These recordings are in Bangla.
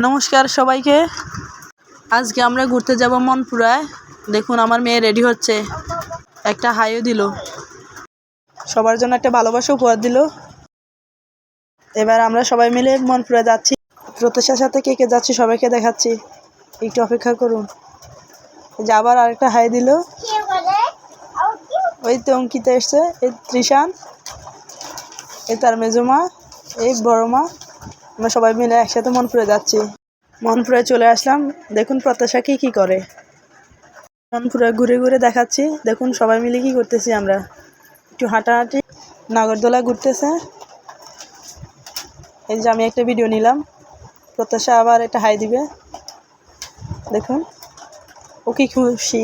নমস্কার সবাইকে। আজকে আমরা ঘুরতে যাব মনপুরায়। দেখুন, আমার মেয়ে রেডি হচ্ছে। একটা হাইও দিল। সবার জন্য একটা ভালোবাসা উপহার দিল। এবার আমরা সবাই মিলে মনপুরা যাচ্ছি। প্রত্যাশার সাথে কে কে যাচ্ছি সবাইকে দেখাচ্ছি। একটু অপেক্ষা করুন। যে আবার আরেকটা হাই দিল। ওই তো অঙ্কিতা এসছে। এই ত্রিশান। এই তার মেজমা এই বড় মা। আমরা সবাই মিলে একসাথে মনপুরে যাচ্ছি। মনপুরে চলে আসলাম, দেখুন প্রত্যাশা কি কি করে। মনপুরে ঘুরে ঘুরে দেখাচ্ছি, দেখুন সবাই মিলে কি করতেছি আমরা। একটু হাঁটাহাঁটি, নাগরদোলা ঘুরতেছে। এই যে আমি একটা ভিডিও নিলাম, প্রত্যাশা আবার একটা হাই দিবে। দেখুন, ও কি খুশি।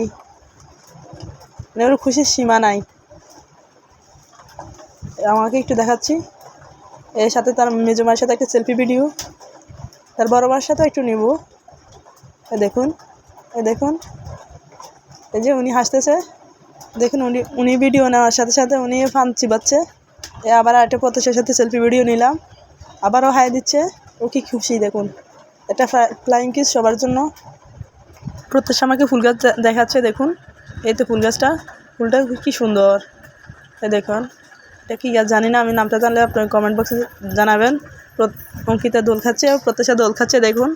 মানে ওর খুশির সীমা নাই। আমাকে একটু দেখাচ্ছি। এর সাথে তার মেজো সাথে একটা সেলফি ভিডিও তার বড় মার সাথেও একটু নিব। এ দেখুন এ দেখুন। এই যে উনি হাসতেছে। দেখুন উনি উনি ভিডিও নেওয়ার সাথে সাথে উনি ফান চিবাচ্ছে। এ আবার একটা প্রত্যাশার সাথে সেলফি ভিডিও নিলাম। আবারও হাই দিচ্ছে। ও কি খুশি, দেখুন। এটা ফ্লাইং কিস সবার জন্য। প্রত্যাশা আমাকে ফুল গাছ দেখাচ্ছে, দেখুন। এই তো ফুল গাছটা। ফুলটা কি সুন্দর। এই দেখুন। এটা কী জানি না, আমি নামটা জানলে আপনার কমেন্ট বক্সে জানাবেন। অঙ্কিতা দোল খাচ্ছে, প্রত্যাশা দোল খাচ্ছে, দেখুন।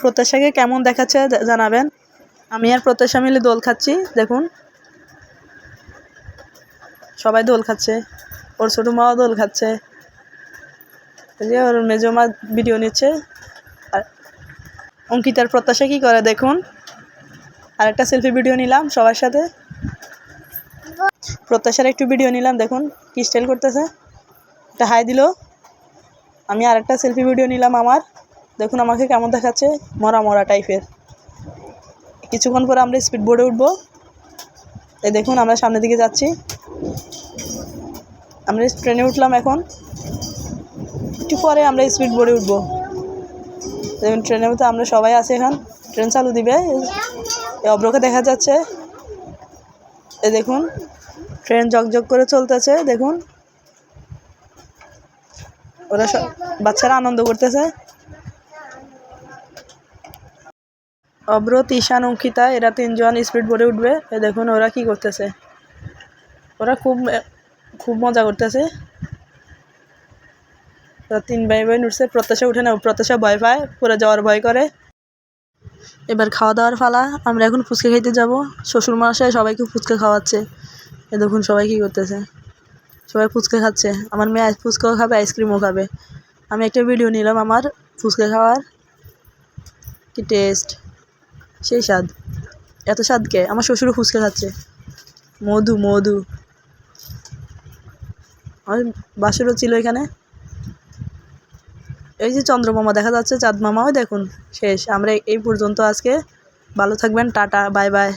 প্রত্যাশাকে কেমন দেখাচ্ছে জানাবেন। আমি আর প্রত্যাশা মিলে দোল খাচ্ছি, দেখুন। সবাই দোল খাচ্ছে, ওর ছোটো মাও দোল খাচ্ছে। যে ওর মেজো মা ভিডিও নিচ্ছে। আর অঙ্কিতার প্রত্যাশা কী করে, দেখুন। আর একটা সেলফি ভিডিও নিলাম সবার সাথে। প্রত্যাশার একটু ভিডিও নিলাম, দেখুন কি স্টাইল করতেছে। এটা হাই দিল। আমি আর একটা সেলফি ভিডিও নিলাম আমার। দেখুন আমাকে কেমন দেখাচ্ছে, মরা মরা টাইপের কিছুক্ষণ পরে আমরা স্পিড বোর্ডে উঠবো। এই দেখুন, আমরা সামনের দিকে যাচ্ছি। আমরা ট্রেনে উঠলাম এখন। একটু পরে আমরা স্পিড বোর্ডে উঠবো। দেখুন ট্রেনের মধ্যে আমরা সবাই আছি এখন। ট্রেন চালু দিবে। অব্রকে দেখা যাচ্ছে। এই দেখুন ট্রেন জকজক করে চলতেছে, দেখুন। ওরা সব বাচ্চারা আনন্দ করতেছে। অব্র তিশান, অঙ্কিতা, এরা তিনজন স্পিড বোর্ডে উঠবে। এ দেখুন ওরা কি করতেছে। ওরা খুব খুব মজা করতেছে। ওরা তিন ভাই বোন উঠছে, প্রত্যাশা উঠে না, প্রত্যাশা ভয় পায়, পরে যাওয়ার ভয় করে। এবার খাওয়া দাওয়ার ফালা আমরা এখন ফুচকা খেতে যাব। শ্বশুর মশাই সবাইকে ফুচকা খাওয়াচ্ছে। এ দেখুন সবাই কী করতেছে। সবাই ফুচকা খাচ্ছে। আমার মেয়ে ফুচকাও খাবে, আইসক্রিমও খাবে। আমি একটা ভিডিও নিলাম আমার ফুচকা খাওয়ার। কি টেস্ট সেই স্বাদ। এত স্বাদ কে? আমার শ্বশুরও ফুচকা খাচ্ছে। মধু মধু। আমার বাসুরও ছিল এখানে। এই যে চন্দ্রমামা দেখা যাচ্ছে চাঁদ মামাও দেখুন। শেষ। আমরা এই পর্যন্ত আজকে। ভালো থাকবেন, টাটা, বাই বাই।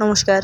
নমস্কার।